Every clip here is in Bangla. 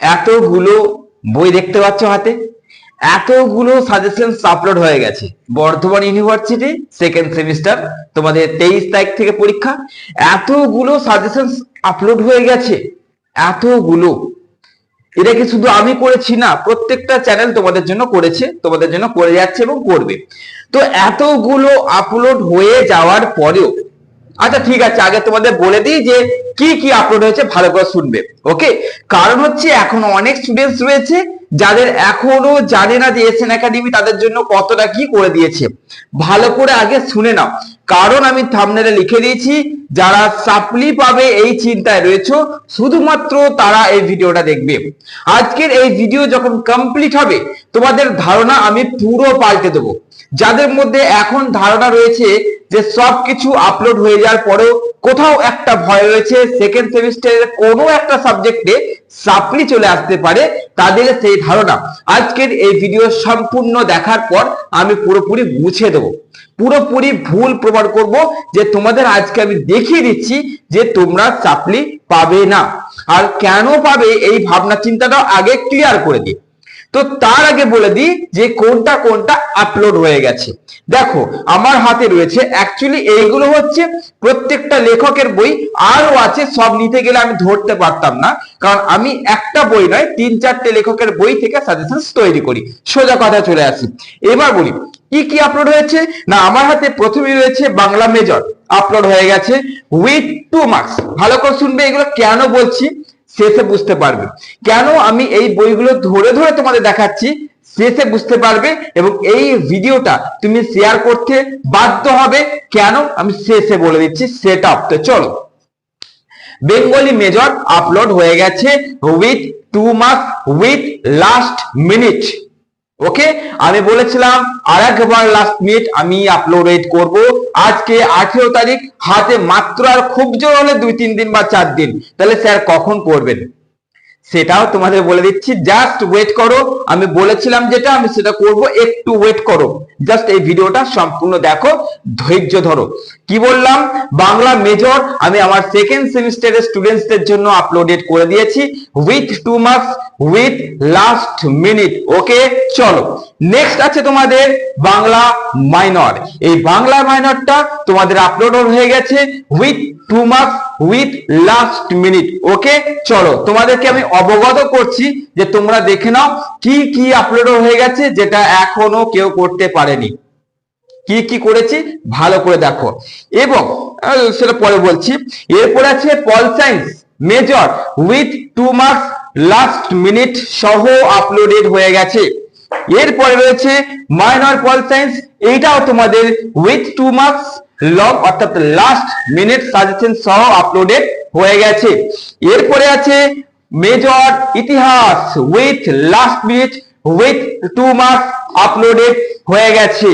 এতগুলো বই দেখতে পাচ্ছ হাতে? এতগুলো সাজেশন আপলোড হয়ে গেছে। বর্ধমান ইউনিভার্সিটি সেকেন্ড সেমিস্টার তোমাদের তেইশ তারিখ থেকে পরীক্ষা। এতগুলো সাজেশন আপলোড হয়ে গেছে। এতগুলো। এটা কি শুধু আমি করেছি না, প্রত্যেকটা চ্যানেল তোমাদের জন্য করেছে, তোমাদের জন্য করে যাচ্ছে এবং করবে। তো এতগুলো আপলোড হয়ে যাওয়ার পরেও আচ্ছা ঠিক আছে, আগে তোমাদের বলে দিই যে কি কি আপলোড হয়েছে, ভালো করে শুনবে ওকে কারণ হচ্ছে এখন অনেক স্টুডেন্টস রয়েছে, যাদের এখনও জানে না যে এসএন একাডেমি তাদের জন্য কতটা কি করে দিয়েছে। ভালো করে আগে শুনে নাও। কারণ আমি থামনেলে লিখে দিয়েছি, যারা সাপ্লি পাবে এই চিন্তায় রয়েছে, শুধুমাত্র তারা এই ভিডিওটা দেখবে। আজকের এই ভিডিও যখন কমপ্লিট হবে, তোমাদের ধারণা আমি পুরো পাল্টে দেবো। যাদের মধ্যে এখন ধারণা রয়েছে যে সবকিছু আপলোড হয়ে যাওয়ার পরেও কোথাও একটা ভয় রয়েছে সেকেন্ড সেমিস্টারের কোনো একটা সাবজেক্টে সাপ্লি চলে আসতে পারে, তাদের সেই ধারণা। আজকের এই ভিডিও সম্পূর্ণ দেখার পর আমি পুরোপুরি মুছে দেবো। পুরোপুরি ভুল প্রমাণ করব যে তোমাদের আজকে আমি দেখিয়ে দিচ্ছি যে তোমরা চাপলি পাবে না। আর কেন পাবে এই ভাবনা চিন্তাটা আগে ক্লিয়ার করে দিই। তো তার আগে বলে দিই যে কোনটা কোনটা আপলোড হয়ে গেছে। দেখো, আমার হাতে রয়েছে অ্যাকচুয়ালি এইগুলো হচ্ছে প্রত্যেকটা লেখকের বই, আরও আছে, সব নিতে গেলে আমি ধরতে পারতাম না, কারণ আমি একটা বই নয়, তিন চারটে লেখকের বই থেকে সাজেশন তৈরি করি। সোজা কথা চলে আসি। এবার বলি, কি কি আপলোড হয়েছে? না, আমার হাতে প্রথমেই রয়েছে বাংলা মেজর আপলোড হয়ে গেছে উইথ টু মার্কস ভালো করে শুনবে এগুলো কেন বলছি? শেষে বুঝতে পারবে। কেন আমি এই বইগুলো ধরে ধরে তোমাদের দেখাচ্ছি, শেষে বুঝতে পারবে এবং এই ভিডিওটা তুমি শেয়ার করতে বাধ্য হবে। কেন? আমি শেষে বলে দিচ্ছি সেট আপ তো চলো। বেঙ্গলি মেজর আপলোড হয়ে গেছে with two marks with last minute okay আমি বলেছিলাম আর একবার লাস্ট মিনিট আমি আপলোড করব। আজকে আঠেরো তারিখ, হাতে মাত্র আর খুব জোর হলে দুই তিন দিন বা চার দিন। তাহলে স্যার কখন করবেন? সেটাও তোমাদের বলে দিচ্ছি। জাস্ট ওয়েট করো। আমি বলেছিলাম যেটা, আমি সেটা করব। একটু ওয়েট করো। জাস্ট এই ভিডিওটা সম্পূর্ণ দেখো। ধৈর্য ধরো। কি বললাম? বাংলা মেজর আমি আমার সেকেন্ড সেমিস্টারের স্টুডেন্টসদের জন্য আপলোডেড করে দিয়েছি। With two marks with last minute okay চলো। নেক্সট আছে তোমাদের বাংলা মাইনর এই বাংলা মাইনরটা তোমাদের আপলোড হয়ে গেছে। With two marks with last minute okay চলো, তোমাদেরকে আমি অবগত করছি যে তোমরা দেখে নাও কি কি আপলোড হয়ে গেছে যেটা এখনও কেউ করতে পারেনি। কি কি করেছি? ভালো করে দেখো। এবং সেটা পরে বলছি। এরপর আছে pol science major with two marks last minute সহ আপলোডেড হয়ে গেছে। এরপরে রয়েছে মাইনর পল সায়েন্স এইটাও তোমাদের উইথ টু মার্কস লগ অর্থাৎ লাস্ট মিনিট সাজেশন সহ আপলোডেড হয়ে গেছে। এরপরে আছে মেজর ইতিহাস with last minute with two marks uploaded হয়ে গেছে।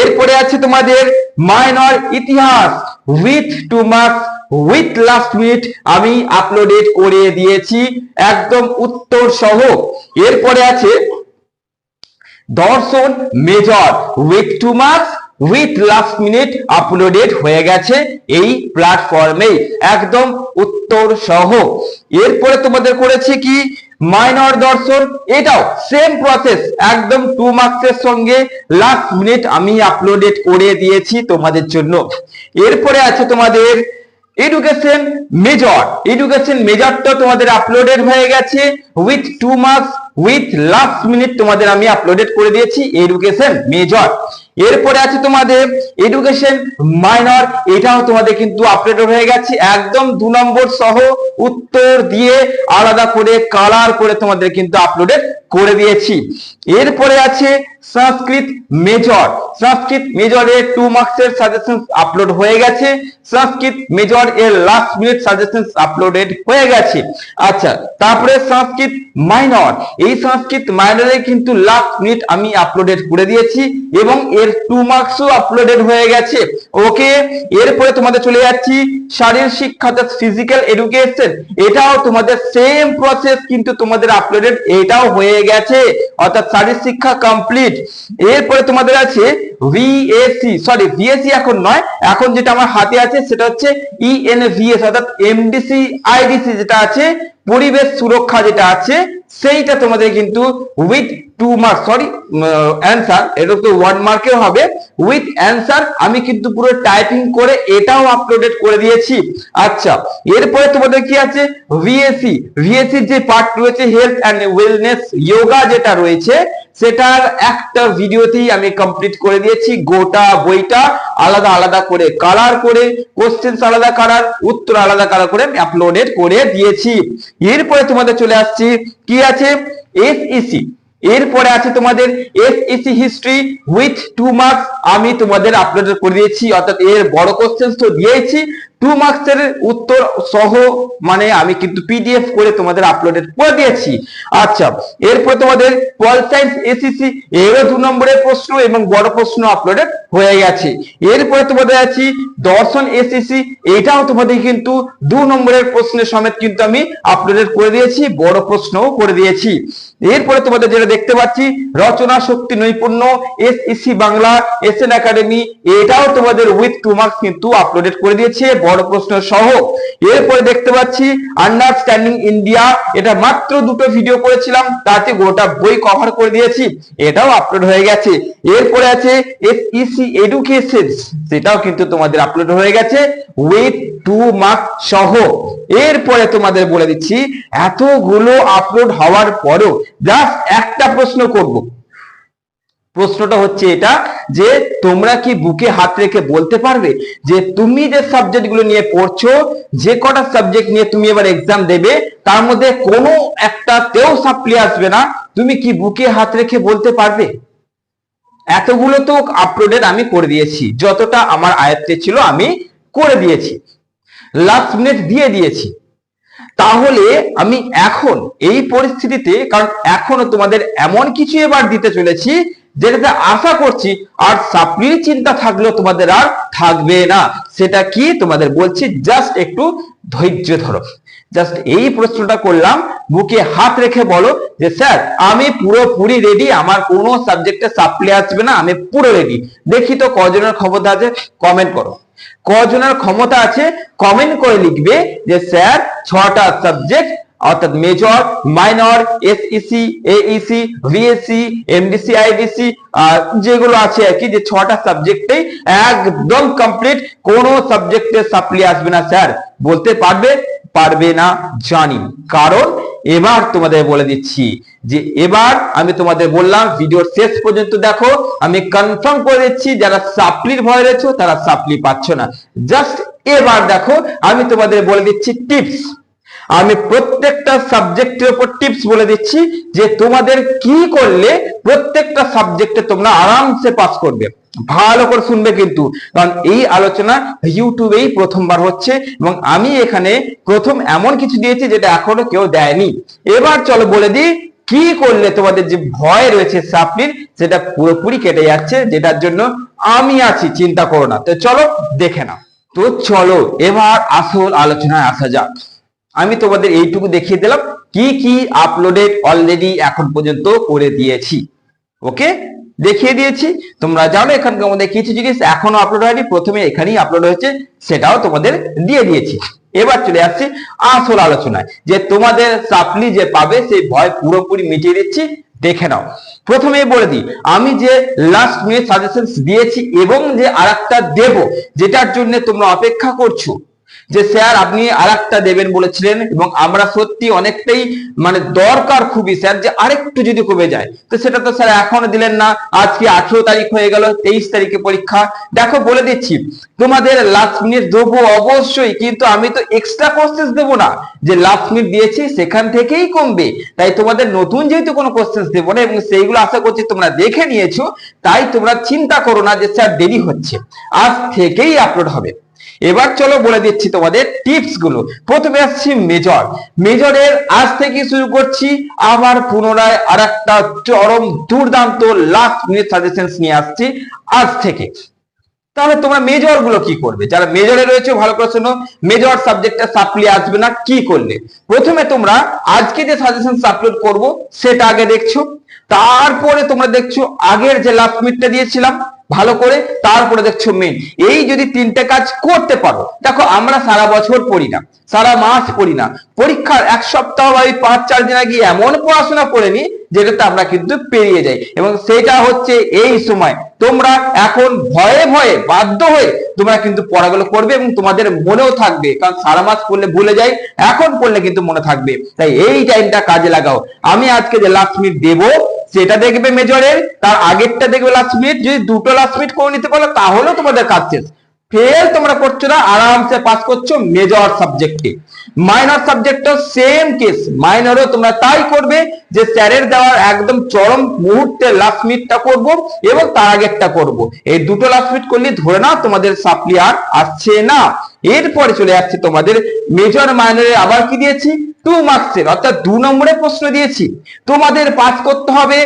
এরপরে আছে তোমাদের মাইনর ইতিহাস with two marks with last minute আমি আপলোডেড করে দিয়েছি, একদম উত্তর সহ। এরপরে আছে দর্শন major with two marks with last minute uploaded হয়ে গেছে এই প্ল্যাটফর্মে একদম উত্তর সহ। এরপরে তোমাদের করেছে কি? মাইনর দর্শন, এটাও সেম প্রসেস একদম টু মার্কসের সঙ্গে লাস্ট মিনিট আমি আপলোডেড করে দিয়েছি তোমাদের জন্য। এরপরে আছে তোমাদের এডুকেশন মেজর এডুকেশন মেজরটা তোমাদের আপলোডেড হয়ে গেছে। With two marks with last minute তোমাদের আমি আপলোডেড করে দিয়েছি এডুকেশন মেজর এরপরে আছে তোমাদের এডুকেশন মাইনর এটাও তোমাদের কিন্তু আপলোড হয়ে গেছে। একদম দু নম্বর সহ উত্তর দিয়ে আলাদা করে কালার করে তোমাদের কিন্তু আপলোডেড করে দিয়েছি। এরপরে আছে সংস্কৃত মেজর সংস্কৃত মেজরের টু মার্কসের সাজেশন আপলোড হয়ে গেছে। সংস্কৃত মেজর এর লাস্ট মিনিট সাজেশন আপলোডেড হয়ে গেছে। আচ্ছা তারপরে সংস্কৃত মাইনর এই সংস্কৃত মাইনরে কিন্তু লাস্ট মিনিট আমি আপলোডেড করে দিয়েছি এবং এর টু মার্কসও আপলোডেড হয়ে গেছে। ওকে এরপরে তোমাদের চলে যাচ্ছি। শারীর শিক্ষা ফিজিক্যাল এডুকেশন এটাও তোমাদের সেম প্রসেস কিন্তু তোমাদের আপলোডেড এটাও হয়ে গেছে। অর্থাৎ শারীর শিক্ষা কমপ্লিট এরপরে তোমাদের আছে ভিএসসি সরি ভিএসসি এখন নয়, এখন যেটা আমার হাতে আছে সেটা হচ্ছে ইএনভিএস অর্থাৎ এমডিসি আইডিসি যেটা আছে পরিবেশ সুরক্ষা যেটা আছে, সেইটা তোমাদের কিন্তু with two mark sorry answer এটা তো ওয়ান মার্কেও হবে উইথ অ্যান্সার আমি কিন্তু পুরো টাইপিং করে এটাও আপলোডেড করে দিয়েছি। আচ্ছা এরপরে তোমাদের কি আছে? ভিএসি ভিএসির যে পার্ট রয়েছে হেলথ অ্যান্ড ওয়েলনেস যোগা যেটা রয়েছে সেটার একটা ভিডিওতেই আমি কমপ্লিট করে দিয়েছি। গোটা বইটা আলাদা আলাদা করে কালার করে কোশ্চেন্স আলাদা কালার উত্তর আলাদা কালার করে আমি আপলোডেড করে দিয়েছি। এরপরে তোমাদের চলে আসছি, কি আছে? এসইসি এরপরে আছে তোমাদের SEC history with two marks আমি তোমাদের আপলোড করে দিয়েছি, অর্থাৎ এর বড় কোশ্চেন তো দিয়েছি টু মার্কসের উত্তর সহ মানে আমি কিন্তু পিডিএফ করে তোমাদের আপলোডেড করে দিয়েছি। আচ্ছা এরপর তোমাদের পল সায়েন্স এসিসি এরও দু নম্বরের প্রশ্ন এবং বড় প্রশ্ন আপলোডেড হয়ে গেছে। এরপরে তোমাদের আছি দর্শন এসিসি এটাও তোমাদের কিন্তু দু নম্বরের প্রশ্নের সমেত কিন্তু আমি আপলোডেড করে দিয়েছি, বড় প্রশ্নও করে দিয়েছি। এরপরে তোমাদের যেটা দেখতে পাচ্ছি, রচনা শক্তি নৈপুণ্য এসইসি বাংলা এসএন একাডেমি এটাও তোমাদের উইথ টু মার্কস কিন্তু আপলোডেড করে দিয়েছে বড় প্রশ্ন সহ। এরপরে দেখতে পাচ্ছি আন্ডারস্ট্যান্ডিং ইন্ডিয়া এটা মাত্র দুটো ভিডিও করেছিলাম, তাতে গোটা বই কভার করে দিয়েছি, এটাও আপলোড হয়ে গেছে। এরপরে আছে এসইসি এডুকেশন সেটাও কিন্তু তোমাদের আপলোড হয়ে গেছে উইথ টু মার্ক সহ। এরপরে তোমাদের বলে দিচ্ছি, এতগুলো আপলোড হওয়ার পরও জাস্ট একটা প্রশ্ন করব। প্রশ্নটা হচ্ছে এটা যে তোমরা কি বুকে হাত রেখে বলতে পারবে যে তুমি যে সাবজেক্টগুলো নিয়ে পড়ছো, যে কটা সাবজেক্ট নিয়ে তুমি এবার এক্সাম দেবে, তার মধ্যে কোনো একটাতেও সাপ্লি আসবে না। তুমি কি বুকে হাত রেখে বলতে পারবে? এতগুলো তো আপলোডেড আমি করে দিয়েছি। যতটা আমার আয়ত্তে ছিল আমি করে দিয়েছি। লাস্ট মিনিট দিয়ে দিয়েছি। তাহলে আমি এখন এই পরিস্থিতিতে, কারণ এখনও তোমাদের এমন কিছু এবার দিতে চলেছি যেটাতে আশা করছি আর সাপ্লির চিন্তা থাকলেও তোমাদের আর থাকবে না। সেটা কি তোমাদের বলছি জাস্ট একটু ধৈর্য ধরো। জাস্ট এই প্রশ্নটা করলাম, বুকে হাত রেখে বলো যে, স্যার, আমি পুরোপুরি রেডি আমার কোনো সাবজেক্টে সাপ্লি আসবে না, আমি পুরো রেডি দেখি তো কজনের ক্ষমতা আছে কমেন্ট করো। কজনের ক্ষমতা আছে কমেন্ট করে লিখবে যে, স্যার, ছটা সাবজেক্ট অর্থাৎ major minor SEC AEC VSC MDC IDC যেগুলো আছে আর কি, যে ছটা সাবজেক্টেই একদম কমপ্লিট কোনো সাবজেক্টে সাপ্লি আসবে না স্যার বলতে পারবে পারবে না, জানি। কারণ এবার তোমাদের বলে দিচ্ছি যে এবার আমি তোমাদের বললাম ভিডিওর শেষ পর্যন্ত দেখো, আমি কনফার্ম করে দিচ্ছি, যারা সাপ্লির ভয় রয়েছে, তারা সাপ্লি পাচ্ছ না। জাস্ট এবার দেখো, আমি তোমাদের বলে দিচ্ছি টিপস আমি প্রত্যেকটা সাবজেক্টের উপর টিপস বলে দিচ্ছি যে তোমাদের কি করলে প্রত্যেকটা সাবজেক্টে তোমরা আরামসে পাস করবে। ভালো করে শুনবে কিন্তু, কারণ এই আলোচনা ইউটিউবেই প্রথমবার হচ্ছে এবং আমি এখানে প্রথম এমন কিছু দিয়েছি যেটা এখনও কেউ দেয়নি। এবার চলো বলে দিই, কি করলে তোমাদের যে ভয় রয়েছে সাপ্লির সেটা পুরোপুরি কেটে যাচ্ছে, যেটার জন্য আমি আছি, চিন্তা করো না। তো চলো দেখে নাও। তো চলো, এবার আসল আলোচনায় আসা যাক। আমি তোমাদের এইটুকু দেখিয়ে দিলাম কি কি আপলোডেড অলরেডি এখন পর্যন্ত করে দিয়েছি। ওকে দেখিয়ে দিয়েছি। তোমরা জানো এখানকার মধ্যে কিছু জিনিস এখনও আপলোড হয়নি। প্রথমে এখানেই আপলোড হয়েছে, সেটাও তোমাদের দিয়ে দিয়েছি। এবার চলে আসছি আসল আলোচনায়। যে তোমাদের সাপ্লি যে পাবে, সেই ভয় পুরোপুরি মিটিয়ে দিচ্ছি। দেখে নাও। প্রথমে বলে দিই, আমি যে লাস্ট মিনিট সাজেশন দিয়েছি এবং যে আরেকটা দেব, যেটার জন্য তোমরা অপেক্ষা করছ যে স্যার আপনি আর একটা দেবেন বলেছিলেন এবং আমরা সত্যি অনেকটাই মানে দরকার খুবই স্যার যে আরেকটু যদি কমে যায়। তো সেটা তো স্যার এখনও দিলেন না, আজকে আঠেরো তারিখ হয়ে গেল, তেইশ তারিখে পরীক্ষা। দেখো বলে দিচ্ছি, তোমাদের লাস্ট মিনিট দেবো অবশ্যই, কিন্তু আমি তো এক্সট্রা কোশ্চেন্স দেবো না। যে লাস্ট মিনিট দিয়েছি সেখান থেকেই কমবে। তাই তোমাদের নতুন যেহেতু কোনো কোশ্চেন্স দেবো না এবং সেইগুলো আশা করছি তোমরা দেখে নিয়েছো, তাই তোমরা চিন্তা করো না যে স্যার দেরি হচ্ছে। আজ থেকেই আপলোড হবে। এবার চলো বলে দিচ্ছি তোমাদের টিপসগুলো। প্রথমে আসছি মেজর মেজরের আজ থেকে শুরু করছি। আবার পুনরায় আর একটা চরম দুর্দান্ত লাস্ট মিনিট সাজেশন নিয়ে আসছি। আজ থেকে। তাহলে তোমরা মেজরগুলো কি করবে? যারা মেজরে রয়েছে, ভালো করে শোনো। মেজর সাবজেক্টটা সাপ্লি আসবে না, কি করলে? প্রথমে তোমরা আজকে যে সাজেশন আপলোড করব, সেটা আগে দেখছ। তারপরে তোমরা দেখছ আগের যে লাস্ট মিনিটটা দিয়েছিলাম, ভালো করে। তারপরে দেখছ মেন এই যদি তিনটে কাজ করতে পারো, দেখো আমরা সারা বছর পড়ি না, সারা মাস পড়ি না। পরীক্ষার এক সপ্তাহ বা পাঁচ, চার দিন আগে এমন পড়াশোনা করে নি যেটাতে আমরা কিন্তু পেরিয়ে যাই। এবং সেটা হচ্ছে এই সময় তোমরা এখন ভয়ে ভয়ে বাধ্য হয়ে তোমরা কিন্তু পড়াগুলো করবে এবং তোমাদের মনেও থাকবে। কারণ সারা মাস পড়লে ভুলে যাই, এখন পড়লে কিন্তু মনে থাকবে। তাই এই টাইমটা কাজে লাগাও। আমি আজকে যে লাস্ট মিনিট দেবো, সেটা দেখবে মেজরের তার আগেরটা দেখবে লাস্ট মিনিট যদি দুটো লাস্ট মিনিট করে নিতে পারো, তাহলেও তোমাদের কাজ শেষ। ফেল তোমরা করছ না, আরামসে পাস করছ মেজর সাবজেক্টে মাইনর সাবজেক্টও সেম কেস মাইনরও তোমরা তাই করবে যে স্যারের দেওয়ার একদম চরম মুহূর্তে লাস্ট মিনিটটা করব এবং তার আগেরটা করব। এই দুটো লাস্ট মিনিট করলে ধরে নাও তোমাদের সাপ্লি আর আসছে না। এরপরে চলে যাচ্ছে তোমাদের মেজর মাইনরে আবার কি দিয়েছি? টু মার্কসের অর্থাৎ দু নম্বরে প্রশ্ন দিয়েছি। তোমাদের পাস করতে হবে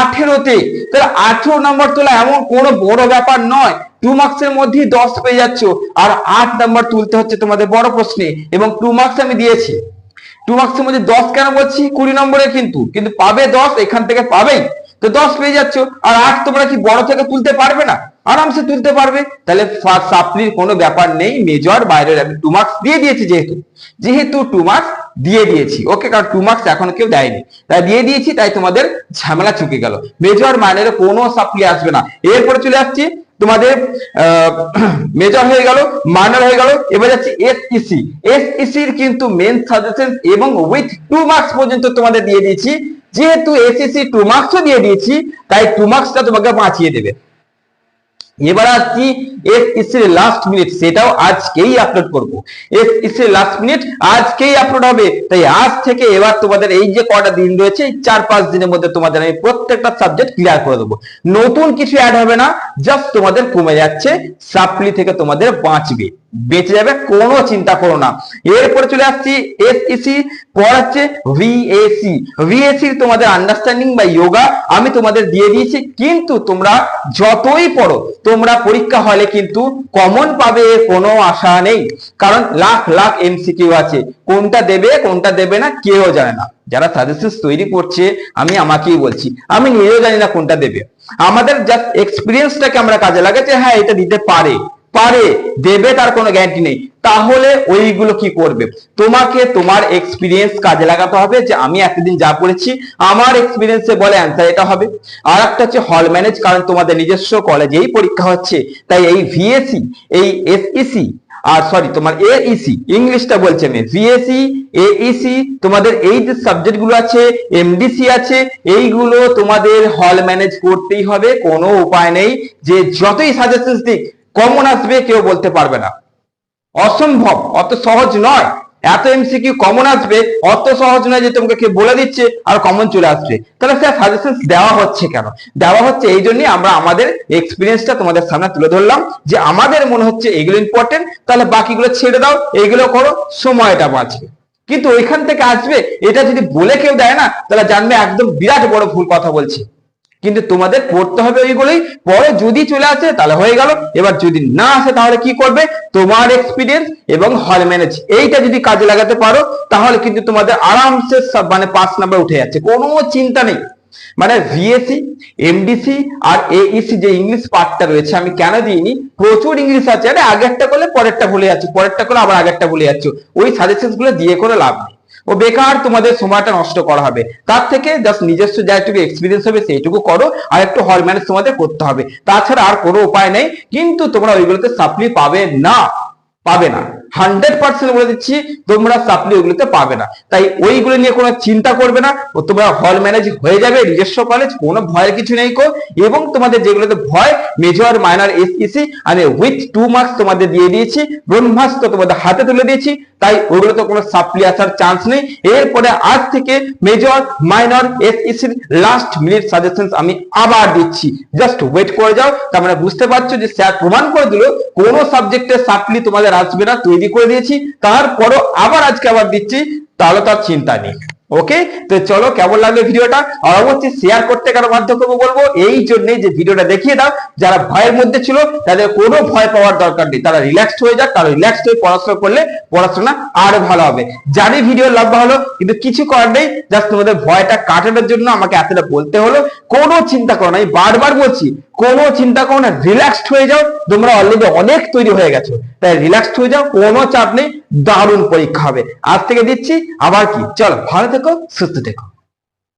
আঠেরোতে। তাহলে আঠেরো নম্বর তোলা এমন কোনো বড় ব্যাপার নয়। টু মার্কসের মধ্যেই দশ পেয়ে যাচ্ছ, আর আট নাম্বার তুলতে হচ্ছে তোমাদের বড় প্রশ্নে, এবং টু মার্কস আমি দিয়েছি। টু মার্কসের মধ্যে দশ কেন বলছি? কুড়ি নম্বরে কিন্তু কিন্তু পাবে দশ, এখান থেকে পাবেই। তো দশ পেয়ে যাচ্ছ, আর আট তোমরা কি বড় থেকে তুলতে পারবে না? আরামসে তুলতে পারবে। তাহলে সাপ্লির কোনো ব্যাপার নেই মেজর বাইরের আমি টু মার্কস দিয়ে দিয়েছি যেহেতু। যেহেতু টু মার্কস দিয়ে দিয়েছি। ওকে, কারণ টু মার্কস এখন কেউ দেয়নি। তাই দিয়ে দিয়েছি, তাই তোমাদের ঝামেলা চুকে গেল। মেজর মাইনের কোনো সাপ্লি আসবে না। এরপরে চলে আসছি তোমাদের মেজর হয়ে গেল মাইনর হয়ে গেল, এবার যাচ্ছে এসইসি এসইসির কিন্তু মেন সাজেশন এবং উইথ টু মার্কস পর্যন্ত তোমাদের দিয়ে দিয়েছি। যেহেতু এসএসসি টু মার্কস দিয়ে দিয়েছি, তাই টু মার্কসটা তোমাকে বাঁচিয়ে দেবে। এবার আসছি এসএসসির লাস্ট মিনিট সেটাও আজকেই আপলোড করব। এসএসসির লাস্ট মিনিট আজকেই আপলোড হবে। তাই আজ থেকে এবার তোমাদের এই যে কটা দিন রয়েছে চার পাঁচ দিনের মধ্যে তোমাদের আমি প্রত্যেকটা সাবজেক্ট ক্লিয়ার করে দেবো। নতুন কিছু অ্যাড হবে না জাস্ট তোমাদের কমে যাচ্ছে সাপ্লি থেকে তোমাদের বাঁচবে। বেঁচে যাবে, কোনো চিন্তা করো না। এরপরে চলে আসছি এসইসি পড়াচ্ছে ভিএসি ভিএসি তোমাদের আন্ডারস্ট্যান্ডিং বা যোগা আমি তোমাদের দিয়ে দিয়েছি, কিন্তু তোমরা যতই পড়ো, তোমরা পরীক্ষা হলে কিন্তু কমন পাবে কোনো আশা নেই। কারণ লাখ লাখ এমসিকিউ আছে। কোনটা দেবে কোনটা দেবে না, কেউ জানে না। যারা সাজেশন তৈরি করছে, আমি আমাকেই বলছি। আমি নিজেও জানি না কোনটা দেবে। আমাদের জাস্ট এক্সপিরিয়েন্সটাকে আমরা কাজে লাগাচ্ছি হ্যাঁ এটা দিতে পারে। পারে, দেবে তার কোনো গ্যারান্টি নেই। তাহলে ওইগুলো কি করবে? তোমাকে তোমার এক্সপিরিয়েন্স কাজে লাগাতে হবে যে আমি এতদিন যা পড়েছি আমার এক্সপিরিয়েন্সে বলে অ্যান্সার এটা হবে। আর একটা হচ্ছে হল ম্যানেজ কারণ তোমাদের নিজস্ব কলেজেই পরীক্ষা হচ্ছে, তাই এই ভিএসি এই এসইসি আর সরি তোমার এইসি ইংলিশটা বলছে আমি ভিএসি এইসি তোমাদের এই যে সাবজেক্টগুলো আছে এমডিসি আছে, এইগুলো তোমাদের হল ম্যানেজ করতেই হবে, কোনো উপায় নেই যে যতই সাজেশন দিক কমন আসবে কেউ বলতে পারবে না। অসম্ভব, অত সহজ নয়। এত এমসিকিউ কমন আসবে, অত সহজ নয় যে তোমাকে বলে দিচ্ছে আর কমন চলে আসবে। তাহলে স্যার সাজেশন দেওয়া হচ্ছে কেন? দেওয়া হচ্ছে এই জন্যই আমরা আমাদের এক্সপিরিয়েন্সটা তোমাদের সামনে তুলে ধরলাম যে আমাদের মনে হচ্ছে এগুলো ইম্পর্টেন্ট তাহলে বাকিগুলো ছেড়ে দাও এইগুলো করো, সময়টা বাঁচবে। কিন্তু ওইখান থেকে আসবে, এটা যদি বলে কেউ দেয় না, তাহলে জানবে একদম বিরাট বড় ভুল কথা বলছে। কিন্তু তোমাদের পড়তে হবে ওইগুলোই। পরে যদি চলে আসে, তাহলে হয়ে গেল। এবার যদি না আসে, তাহলে কি করবে? তোমার এক্সপিরিয়েন্স এবং হল ম্যানেজ এইটা যদি কাজে লাগাতে পারো, তাহলে কিন্তু তোমাদের আরামসে মানে পাঁচ নাম্বার উঠে যাচ্ছে। কোনো চিন্তা নেই। মানে ভিএসি এমডিসি আর এইসি যে ইংলিশ পার্টটা রয়েছে, আমি কেন দিইনি? প্রচুর ইংলিশ আছে। আরে আগেরটা করলে পরেরটা ভুলে যাচ্ছ। পরেরটা করলে আবার আগেরটা ভুলে যাচ্ছ। ওই সাজেশনগুলো দিয়ে করে লাভ নেই। ও বেকার, তোমাদের সময়টা নষ্ট করা হবে। তার থেকে জাস্ট নিজস্ব যা একটু এক্সপিরিয়েন্স হবে, সেইটুকু করো, আর একটু হল ম্যানেজ তোমাদের করতে হবে। তাছাড়া আর কোনো উপায় নেই, কিন্তু তোমরা ওইগুলোতে সাপ্লি পাবে না পাবে না। হান্ড্রেড পার্সেন্ট বলে দিচ্ছি, তোমরা সাপ্লি ওইগুলোতে পাবে না। তাই ওইগুলো নিয়ে কোনো চিন্তা করবে না, ও তোমরা হল ম্যানেজ হয়ে যাবে, নিজস্ব কলেজ কোনো ভয়ের কিছু নেই কো। এবং তোমাদের যেগুলোতে ভয় major minor S E C আমি উইথ টু মার্কস তোমাদের দিয়ে দিয়েছি, ব্রহ্মাস্ত্র তোমাদের হাতে তুলে দিয়েছি, তাই ওগুলোতে কোনো সাপ্লি আসার চান্স নেই। এরপরে আজ থেকে মেজর মাইনর এসইসির লাস্ট মিনিট সাজেশন আমি আবার দিচ্ছি। জাস্ট ওয়েট করে যাও, তার মানে বুঝতে পারছ যে স্যার প্রমাণ করে দিল, কোনো সাবজেক্টের সাপ্লি তোমাদের আসবে না তৈরি করে দিয়েছি। তারপরও আবার আজকে আবার দিচ্ছি তাহলে তার চিন্তা নেই। ওকে? তো চলো, কেমন লাগল ভিডিওটা? আর অবশ্যই শেয়ার করতে কারও বাধ্য করব বলব। এই জন্যই যে ভিডিওটা দেখিয়ে দাও। যারা ভয়ের মধ্যে ছিল, তাদের কোনো ভয় পাওয়ার দরকার নেই। তারা রিল্যাক্সড হয়ে যাক। তারা রিল্যাক্সড হয়ে পড়াশোনা করলে পড়াশোনা আরও ভালো হবে। জানি ভিডিও লাভ হলো, কিন্তু কিছু করার নেই। জাস্ট তোমাদের ভয়টা কাটানোর জন্য আমাকে এতটা বলতে হলো। কোনো চিন্তা করো না। আমি বারবার বলছি কোনো চিন্তা করো না রিল্যাক্সড হয়ে যাও, তোমরা অলরেডি অনেক তৈরি হয়ে গেছো। তাই রিল্যাক্সড হয়ে যাও, কোনো চাপ নেই, দারুণ পরীক্ষা হবে। আজ থেকে দিচ্ছি, আবার কি? চলো, ভালো থেকো, সুস্থ থেকো।